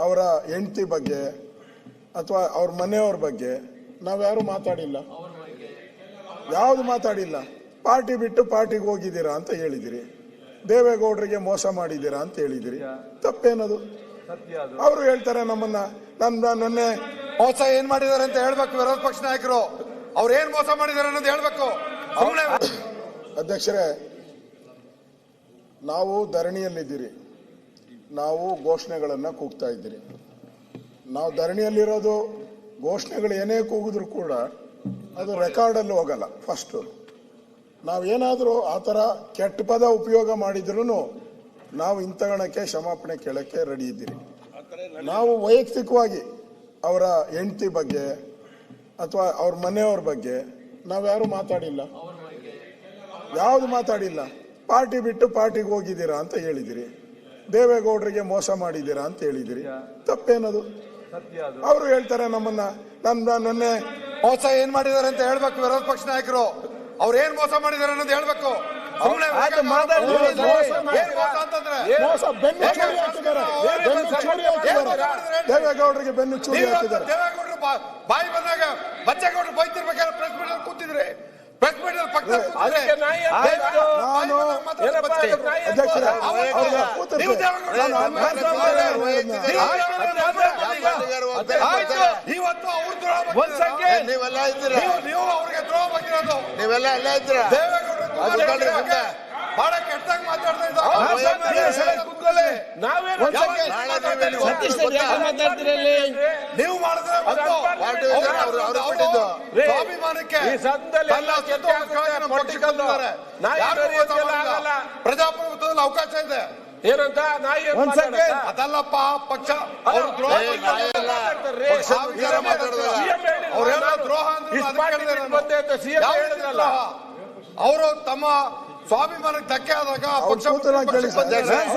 ಅವರ ಹೆಂಡತಿ ಬಗ್ಗೆ ಅಥವಾ ಅವ್ರ ಮನೆಯವ್ರ ಬಗ್ಗೆ ನಾವ್ಯಾರು ಮಾತಾಡಿಲ್ಲ. ಯಾವುದು ಮಾತಾಡಿಲ್ಲ. ಪಾರ್ಟಿ ಬಿಟ್ಟು ಪಾರ್ಟಿಗೆ ಹೋಗಿದ್ದೀರಾ ಅಂತ ಹೇಳಿದಿರಿ. ದೇವೇಗೌಡರಿಗೆ ಮೋಸ ಮಾಡಿದ್ದೀರಾ ಅಂತ ಹೇಳಿದಿರಿ. ತಪ್ಪೇನದು? ಅವರು ಹೇಳ್ತಾರೆ ನಮ್ಮನ್ನ ನನ್ನ ನನ್ನೆ ಮೋಸ ಏನ್ ಮಾಡಿದ್ದಾರೆ ಅಂತ ಹೇಳ್ಬೇಕು ವಿರೋಧ ಪಕ್ಷ ನಾಯಕರು. ಅವ್ರು ಏನ್ ಮೋಸ ಮಾಡಿದ್ದಾರೆ ಅನ್ನೋದು ಹೇಳ್ಬೇಕು. ಅಧ್ಯಕ್ಷರೇ, ನಾವು ಧರಣಿಯಲ್ಲಿದ್ದೀರಿ. ನಾವು ಘೋಷಣೆಗಳನ್ನು ಕೂಗ್ತಾ ಇದ್ದೀರಿ. ನಾವು ಧರಣಿಯಲ್ಲಿರೋದು ಘೋಷಣೆಗಳು ಏನೇ ಕೂಗಿದ್ರು ಕೂಡ ಅದು ರೆಕಾರ್ಡಲ್ಲಿ ಹೋಗಲ್ಲ ಫಸ್ಟು ನಾವೇನಾದರೂ ಆ ಥರ ಕೆಟ್ಟ ಪದ ಉಪಯೋಗ ಮಾಡಿದ್ರೂ ನಾವು ಇಂತಗಣಕ್ಕೆ ಕ್ಷಮಾಪಣೆ ಕೇಳೋಕ್ಕೆ ರೆಡಿ ಇದ್ದೀರಿ. ನಾವು ವೈಯಕ್ತಿಕವಾಗಿ ಅವರ ಹೆಂಡತಿ ಬಗ್ಗೆ ಅಥವಾ ಅವ್ರ ಮನೆಯವ್ರ ಬಗ್ಗೆ ನಾವ್ಯಾರು ಮಾತಾಡಿಲ್ಲ. ಯಾವುದು ಮಾತಾಡಿಲ್ಲ. ಪಾರ್ಟಿ ಬಿಟ್ಟು ಪಾರ್ಟಿಗೆ ಹೋಗಿದ್ದೀರಾ ಅಂತ ಹೇಳಿದಿರಿ. ದೇವೇಗೌಡರಿಗೆ ಮೋಸ ಮಾಡಿದ್ದೀರಾ ಅಂತ ಹೇಳಿದಿರಿ. ತಪ್ಪೇನದು? ಅವರು ಹೇಳ್ತಾರೆ ನಮ್ಮನ್ನ ನನ್ನ ನನ್ನೆ ಮೋಸ ಏನ್ ಮಾಡಿದ್ದಾರೆ ಅಂತ ಹೇಳ್ಬೇಕು ವಿರೋಧ ಪಕ್ಷ ನಾಯಕರು. ಅವ್ರು ಏನ್ ಮೋಸ ಮಾಡಿದಾರೆ ಅನ್ನೋದು ಹೇಳ್ಬೇಕು. ಸುಮ್ನೆ ಅದು ಮಾತಾಡಿ. ಏನ್ ಮೋಸ ಅಂತಂದ್ರೆ? ಮೋಸ? ಬೆನ್ನು ಚೂರಿ ಹಾಕಿದ್ದಾರೆ. ಬೆನ್ನು ಚೂರಿ ಹಾಕಿದ್ದಾರೆ. ದೇವೇಗೌಡರಿಗೆ ಬೆನ್ನು ಚೂರಿ ನೀವು ಹಾಕಿದ್ದಾರೆ. ಬಾಯಿ ಬಂದಾಗ ಬಚ್ಚೇಗೌಡರು ಬೈತಿರ್ಬೇಕಾದ್ರೆ ಇವತ್ತು ನೀವೆಲ್ಲ ಇದ್ದೀರಾ ನೀವು ನೀವು ಅವ್ರಿಗೆ ದ್ರೋಹ ಬಗ್ಗಿರೋದು ನೀವೆಲ್ಲ ಎಲ್ಲ ಇದ್ದೀರಾ. ಬಹಳ ಕೆಟ್ಟಾಗಿ ಮಾತಾಡ್ತಾ ಇದ್ದಾರೆ ನಾವೇನು ಸತೀಶ್ ನೀವು ಮಾಡಿದ್ರೆ ಆಗಲ್ಲ. ಪ್ರಜಾಪ್ರಭುತ್ವದಲ್ಲಿ ಅವಕಾಶ ಇದೆ. ಏನಂತ? ನಾಯಿ ಅದಲ್ಲಪ್ಪ ಪಕ್ಷ. ದ್ರೋಹ? ಅವರು ತಮ್ಮ ಸ್ವಾಭಿಮಾನಕ್ಕೆ ಧಕ್ಕೆ ಆದಾಗ ಪಕ್ಷ ಕೂತಲ್ಲ ಕೇಳಿ ಸರ್. ಎಲ್ರು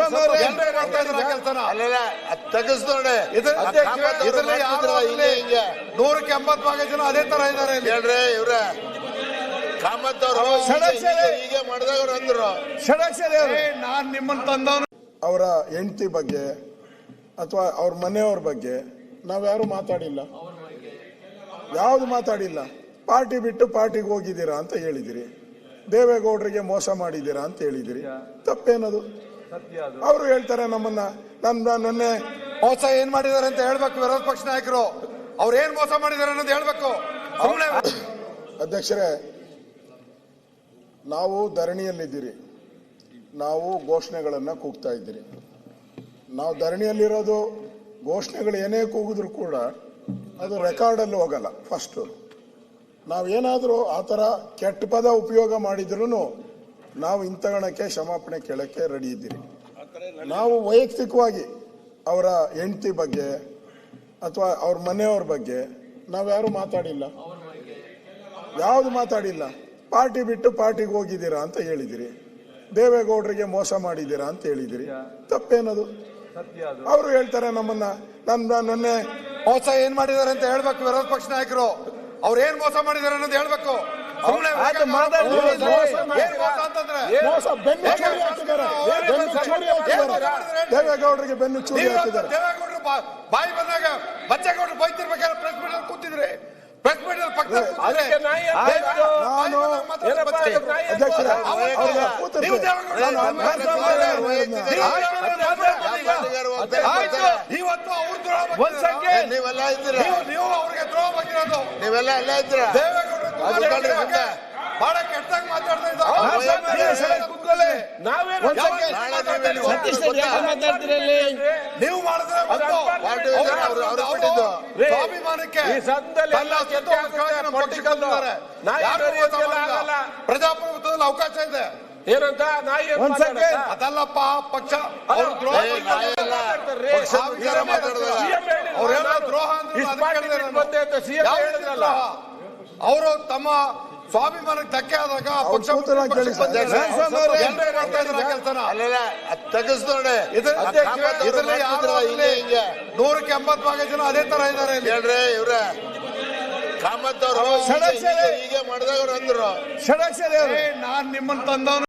ಮಾಡ್ತಾ ಇದ್ದಾರೆ ಆ ಕೆಲ್ಸನ. ಅಲ್ಲೆಲ್ಲ ಅದ್ ತೆಗೆಸ್ ನೋಡಿ ಇದ್ರ- ಅದ್ ಕಾಮತ್ ಅವ್ರು ಇದ್ರಲ್ಲಿ ಯಾರು ಮಾಡ್ತಿದ್ರಲ್ಲ ಹಿಂಗೆ ನೂರಕ್ಕೆ ಎಂಬತ್ ಭಾಗ ಜನ ಅದೇ ತರ ಇದ್ದಾರೆ ಇಲ್ಲಿ. ಹೇಳ್ರಿ ಇವ್ರ. ಕಾಮತ್ ಅವರು. ಹೀಗೆ ಮಾಡಿದಾಗ ಅವ್ರು ಅಂದ್ರು. ನಾನ್ ನಿಮ್ಮನ್ನ ತಂದವನು. ಅವರ ಹೆಂಡತಿ ಬಗ್ಗೆ ಅಥವಾ ಅವ್ರ ಮನೆಯವ್ರ ಬಗ್ಗೆ ನಾವ್ಯಾರು ಮಾತಾಡಿಲ್ಲ. ಯಾವುದು ಮಾತಾಡಿಲ್ಲ. ಪಾರ್ಟಿ ಬಿಟ್ಟು ಪಾರ್ಟಿಗೆ ಹೋಗಿದ್ದೀರಾ ಅಂತ ಹೇಳಿದಿರಿ. ದೇವೇಗೌಡರಿಗೆ ಮೋಸ ಮಾಡಿದ್ದೀರಾ ಅಂತ ಹೇಳಿದಿರಿ ತಪ್ಪೇನದು? ಅವರು ಹೇಳ್ತಾರೆ ನಮ್ಮನ್ನ ನನ್ನ ನನ್ನೆ ಮೋಸ ಏನ್ ಮಾಡಿದಾರೆ ಅಂತ ಹೇಳ್ಬೇಕು ವಿರೋಧ ಪಕ್ಷ ನಾಯಕರು. ಅವ್ರು ಏನ್ ಮೋಸ ಮಾಡಿದಾರೆ ಅನ್ನೋದು ಹೇಳ್ಬೇಕು. ಅಧ್ಯಕ್ಷರೇ ನಾವು ಧರಣಿಯಲ್ಲಿದ್ದೀರಿ. ನಾವು ಘೋಷಣೆಗಳನ್ನು ಕೂಗ್ತಾ ಇದ್ದೀರಿ. ನಾವು ಧರಣಿಯಲ್ಲಿರೋದು ಘೋಷಣೆಗಳು ಏನೇ ಕೂಗಿದ್ರು ಕೂಡ ಅದು ರೆಕಾರ್ಡಲ್ಲಿ ಹೋಗಲ್ಲ ಫಸ್ಟು ನಾವೇನಾದರೂ ಆ ಥರ ಕೆಟ್ಟ ಪದ ಉಪಯೋಗ ಮಾಡಿದ್ರೂ ನಾವು ಇಂತಗಣಕ್ಕೆ ಕ್ಷಮಾಪಣೆ ಕೇಳಕ್ಕೆ ರೆಡಿ ಇದ್ದೀರಿ. ನಾವು ವೈಯಕ್ತಿಕವಾಗಿ ಅವರ ಹೆಂಡತಿ ಬಗ್ಗೆ ಅಥವಾ ಅವ್ರ ಮನೆಯವ್ರ ಬಗ್ಗೆ ನಾವ್ಯಾರು ಮಾತಾಡಿಲ್ಲ. ಯಾವುದು ಮಾತಾಡಿಲ್ಲ. ಪಾರ್ಟಿ ಬಿಟ್ಟು ಪಾರ್ಟಿಗೆ ಹೋಗಿದ್ದೀರಾ ಅಂತ ಹೇಳಿದಿರಿ. ದೇವೇಗೌಡರಿಗೆ ಮೋಸ ಮಾಡಿದ್ದೀರಾ ಅಂತ ಹೇಳಿದಿರಿ. ತಪ್ಪೇನದು? ಅವರು ಹೇಳ್ತಾರೆ ನಮ್ಮನ್ನ ನನ್ನ ನನ್ನೆ ಮೋಸ ಏನ್ ಮಾಡಿದಾರೆ ಅಂತ ಹೇಳ್ಬೇಕು ವಿರೋಧ ಪಕ್ಷ ನಾಯಕರು. ಅವ್ರು ಏನ್ ಮೋಸ ಮಾಡಿದಾರೆ? ಅನ್ನೋದು ಹೇಳ್ಬೇಕು ದೇವೇಗೌಡರಿಗೆ ಬೆನ್ನು ಚೂರಿ ಹಾಕಿದ್ದಾರೆ. ದೇವೇಗೌಡರು ಬಾಯಿ ಬಂದಾಗ ಬಚ್ಚೇಗೌಡರು ಬೈತಿರ್ಬೇಕಾದ್ರೆ ಪ್ರೆಸ್ ಮೀಟ್ ಅಲ್ಲಿ ಕೂತಿದ್ರಿ ಪ್ರೆಸ್ ಮೀಟ್ ಅಲ್ಲಿ ಪಕ್ಕ ಅದಕ್ಕೆ ನಾಯಿ ನಾನು? ಅಧ್ಯಕ್ಷರೇ ನಾನು ಆಯ್ತು ಇವತ್ತು ಅವ್ರು ದ್ರೋಹ ಒಂದ್. ಸೆಕೆಂಡ್ ನೀವೆಲ್ಲ ಇದ್ದೀರಾ? ನೀವು ನೀವು ಅವ್ರಿಗೆ ದ್ರೋಹ ಬಗ್ಗಿರೋದು ನೀವೆಲ್ಲ ಎಲ್ಲ ಇದ್ದೀರಾ? ದೇವೇಗೌಡರು ಅದು ಕಳ್ರಿ ಮುಂದೆ. ಬಹಳ ಕೆಟ್ಟ ಮಾತಾಡ್ತಾ ಇದ್ದಾರೆ. ನೀವು ಮಾಡಿದ್ರೆ. ಸ್ವಾಭಿಮಾನಕ್ಕೆ. ಪ್ರಜಾಪ್ರಭುತ್ವದಲ್ಲಿ ಅವಕಾಶ ಇದೆ. ಏನಂತ? ನಾಯಿ ಅದಲ್ಲಪ್ಪ ಪಕ್ಷ. ದ್ರೋಹ? ಅವರು ತಮ್ಮ ಸ್ವಾಭಿಮಾನಕ್ಕೆ ಧಕ್ಕೆ ಆದಾಗ ಪಕ್ಷ ಕೂತಲ್ಲ ಕೇಳಿ ಸರ್. ಎಲ್ರು ಮಾಡ್ತಾ ಇದ್ದಾರೆ ಆ ಕೆಲ್ಸನ. ಅಲ್ಲೆಲ್ಲ ಅದ್ ತೆಗೆಸ್ ನೋಡಿ ಇದ್ರ- ಅದ್ ಕಾಮತ್ ಅವ್ರು ಇದ್ರಲ್ಲಿ ಯಾರು ಮಾಡ್ತಿದ್ರಲ್ಲ ಹಿಂಗೆ ನೂರಕ್ಕೆ ಎಂಬತ್ ಭಾಗ ಜನ ಅದೇ ತರ ಇದ್ದಾರೆ ಇಲ್ಲಿ. ಹೇಳ್ರಿ ಇವ್ರ. ಕಾಮತ್ ಅವರು ಈಗ ಹೀಗೆ ಮಾಡಿದಾಗ ಅಂದ್ರು. ನಾನ್ ನಿಮ್ಮನ್ನ ತಂದವನು